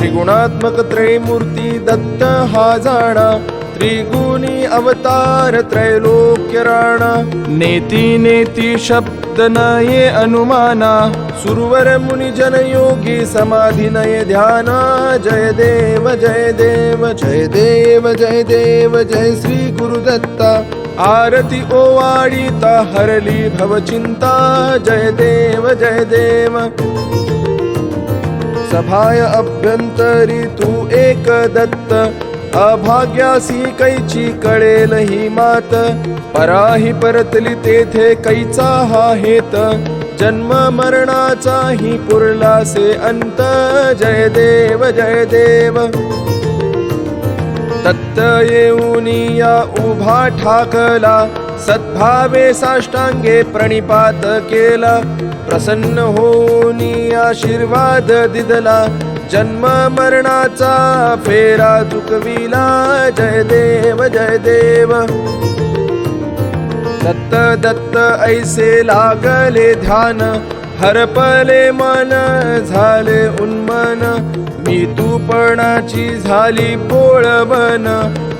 त्रिगुणात्मक त्रयमूर्ती दत्त हा जाणा. त्रिगुणी अवतार त्रैलोक्य राणा. नेती नेती शब्द नये अनुमाना. सुरवर मुनी जन योगी समाधी नये ध्याना. जय देव जय देव जय देव जय देव जय श्री गुरुदत्ता. आरती ओवाळीता हरली भवचिन्ता जय देव जय देव. सभाय अभ्यंतरी तू एक दत्त। अभाग्यासी कैची कळेल ही मात। पराही परतली तेथे कैचा हा हेत। जन्म मरणाचा ही पुरलासे अंत। जय देव जय देव। दत्त येऊनी या उभा ठाकला सद्भावे साष्टांगे प्रणिपात केला प्रसन्न होऊन आशीर्वाद दिदला जन्म मरणाचा फेरा चुकविला जय देव जय देव दत्त दत्त ऐसे लागले ध्यान हरपले मन झाले उन्मन मी तूपणाची झाली पोळबन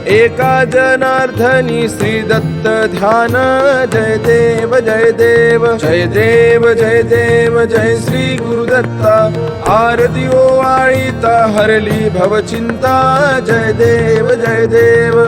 एका जनार्दनी श्री दत्त ध्यान. जय देव जय देव जय देव जय देव जय श्री गुरुदत्ता आरती ओवाळीता हरली भवचिंता जय देव जय देव.